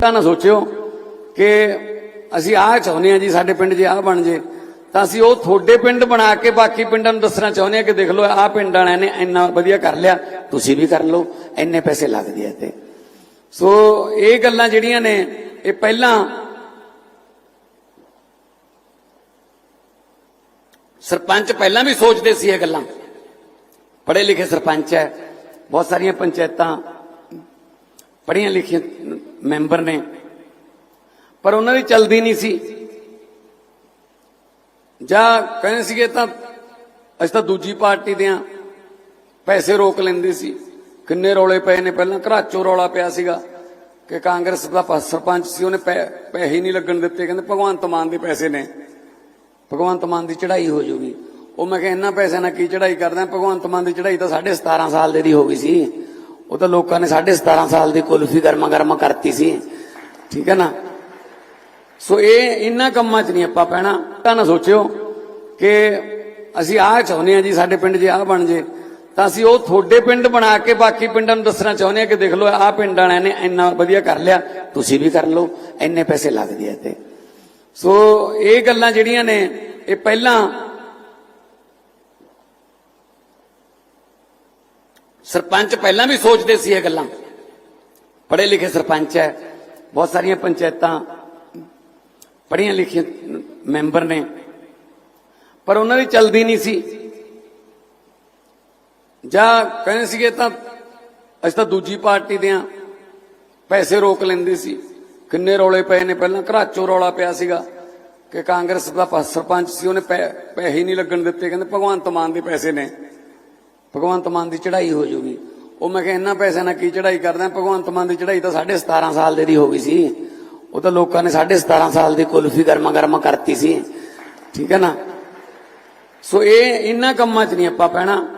ਤਾਂ ਨਾ ਸੋਚਿਓ ਕਿ ਅਸੀਂ ਆਹ ਚਾਹੁੰਦੇ ਆ ਜੀ, ਸਾਡੇ ਪਿੰਡ ਜੇ ਆਹ ਬਣ ਜੇ, ਤਾਂ ਅਸੀਂ ਉਹ ਤੁਹਾਡੇ ਪਿੰਡ ਬਣਾ ਕੇ ਬਾਕੀ ਪਿੰਡਾਂ ਨੂੰ ਦੱਸਣਾ ਚਾਹੁੰਦੇ ਆ ਕਿ ਦੇਖ ਲਓ, ਆਹ ਪਿੰਡ ਵਾਲਿਆਂ ਨੇ ਇੰਨਾ ਵਧੀਆ ਕਰ ਲਿਆ, ਤੁਸੀਂ ਵੀ ਕਰ ਲਓ, ਇੰਨੇ ਪੈਸੇ ਲੱਗਦੇ ਆ ਤੇ ਸੋ ਇਹ ਗੱਲਾਂ ਜਿਹੜੀਆਂ ਨੇ, ਇਹ ਪਹਿਲਾਂ ਸਰਪੰਚ ਪਹਿਲਾਂ ਵੀ ਸੋਚਦੇ ਸੀ ਇਹ ਗੱਲਾਂ। ਪੜ੍ਹੇ ਲਿਖੇ ਸਰਪੰਚ ਹੈ, ਬਹੁਤ ਸਾਰੀਆਂ ਪੰਚਾਇਤਾਂ, ਪੜ੍ਹੀਆਂ ਲਿਖੀਆਂ ਮੈਂਬਰ ਨੇ। ਪਰ ਉਹਨਾਂ ਦੀ ਚਲਦੀ ਨਹੀਂ ਸੀ। ਜਾਂ ਕਹਿੰਦੇ ਸੀਗੇ ਤਾਂ ਅਸੀਂ ਤਾਂ ਦੂਜੀ ਪਾਰਟੀ ਦੇ ਆ ਪੈਸੇ ਰੋਕ ਲੈਂਦੇ ਸੀ। ਕਿੰਨੇ ਰੌਲੇ ਪਏ ਨੇ। ਪਹਿਲਾਂ ਘਰਾਚੋਂ ਰੌਲਾ ਪਿਆ ਸੀਗਾ ਕਿ ਕਾਂਗਰਸ ਦਾ ਸਰਪੰਚ ਸੀ। ਉਹਨੇ ਪੈ- ਪੈਸੇ ਹੀ ਨਹੀਂ ਲੱਗਣ ਦਿੱਤੇ। ਕਹਿੰਦੇ ਭਗਵੰਤ ਮਾਨ ਦੇ ਪੈਸੇ ਨੇ। ਭਗਵੰਤ ਮਾਨ ਦੀ ਚੜ੍ਹਾਈ ਹੋ ਜੂਗੀ। ਉਹ ਮੈਂ ਕਿਹਾ ਇੰਨਾ ਪੈਸੇ ਨਾਲ ਕੀ ਚੜ੍ਹਾਈ ਕਰਦਾ? ਭਗਵੰਤ ਮਾਨ ਦੀ ਚੜ੍ਹਾਈ ਤਾਂ 17.5 ਸਾਲ ਦੇ ਦੀ ਹੋ ਗਈ ਸੀ। ਉਹ ਤਾਂ ਲੋਕਾਂ ਨੇ 17.5 ਸਾਲ ਦੀ ਕੁਲਫੀ ਗਰਮਾ ਗਰਮਾ ਕਰਤੀ ਸੀ। ਠੀਕ ਹੈ ਨਾ? ਸੋ ਇਹ ਇੰਨਾ ਕੰਮਾਂ 'ਚ ਨਹੀਂ ਆਪਾਂ ਪੈਣਾ। ਤਾਂ ਨਾ ਸੋਚਿਓ ਕਿ ਅਸੀਂ ਆਹ ਚਾਹੁੰਦੇ ਆ ਜੀ, ਸਾਡੇ ਪਿੰਡ ਜੇ ਆਹ ਬਣ ਜੇ, ਤਾਂ ਅਸੀਂ ਉਹ ਤੁਹਾਡੇ ਪਿੰਡ ਬਣਾ ਕੇ ਬਾਕੀ ਪਿੰਡਾਂ ਨੂੰ ਦੱਸਣਾ ਚਾਹੁੰਦੇ ਆ ਕਿ ਦੇਖ ਲਓ, ਆਹ ਪਿੰਡ ਵਾਲਿਆਂ ਨੇ ਇੰਨਾ ਵਧੀਆ ਕਰ ਲਿਆ, ਤੁਸੀਂ ਵੀ ਕਰ ਲਓ, ਇੰਨੇ ਪੈਸੇ ਲੱਗਦੇ ਆ ਤੇ ਸੋ ਇਹ ਗੱਲਾਂ ਜਿਹੜੀਆਂ ਨੇ, ਇਹ ਪਹਿਲਾਂ ਸਰਪੰਚ ਪਹਿਲਾਂ ਵੀ ਸੋਚਦੇ ਸੀ ਇਹ ਗੱਲਾਂ। ਪੜ੍ਹੇ ਲਿਖੇ ਸਰਪੰਚ ਹੈ, ਬਹੁਤ ਸਾਰੀਆਂ ਪੰਚਾਇਤਾਂ ਪੜ੍ਹੀਆਂ ਲਿਖੀਆਂ ਮੈਂਬਰ ਨੇ, ਪਰ ਉਹਨਾਂ ਦੀ ਚਲਦੀ ਨਹੀਂ ਸੀ। ਜਾਂ ਕਹਿੰਦੇ ਸੀਗੇ ਤਾਂ ਅਸੀਂ ਤਾਂ ਦੂਜੀ ਪਾਰਟੀ ਦੇ ਆ ਪੈਸੇ ਰੋਕ ਲੈਂਦੇ ਸੀ। ਕਿੰਨੇ ਰੌਲੇ ਪਏ ਨੇ, ਪਹਿਲਾਂ ਘਰਾਚੋਂ ਰੌਲਾ ਪਿਆ ਸੀਗਾ ਕਿ ਕਾਂਗਰਸ ਦਾ ਸਰਪੰਚ ਸੀ, ਉਹਨੇ ਪੈ- ਪੈਸੇ ਹੀ ਨਹੀਂ ਲੱਗਣ ਦਿੱਤੇ, ਕਹਿੰਦੇ ਭਗਵੰਤ ਮਾਨ ਦੇ ਪੈਸੇ ਨੇ। ਭਗਵੰਤ ਮਾਨ ਦੀ ਚੜ੍ਹਾਈ ਹੋ ਜੂਗੀ। ਉਹ ਮੈਂ ਕਿਹਾ, ਇੰਨਾ ਪੈਸੇ ਨਾਲ ਕੀ ਚੜ੍ਹਾਈ ਕਰਦਾ? ਭਗਵੰਤ ਮਾਨ ਦੀ ਚੜ੍ਹਾਈ ਤਾਂ 17.5 ਸਾਲ ਦੇ ਦੀ ਹੋ ਗਈ ਸੀ। ਉਹ ਤਾਂ ਲੋਕਾਂ ਨੇ 17.5 ਸਾਲ ਦੀ ਕੁਲਫੀ ਗਰਮਾ ਗਰਮਾ ਕਰਤੀ ਸੀ। ਠੀਕ ਹੈ ਨਾ? ਸੋ ਇਹ, ਇੰਨਾ ਕੰਮਾਂ 'ਚ ਨਹੀਂ ਆਪਾਂ ਪੈਣਾ।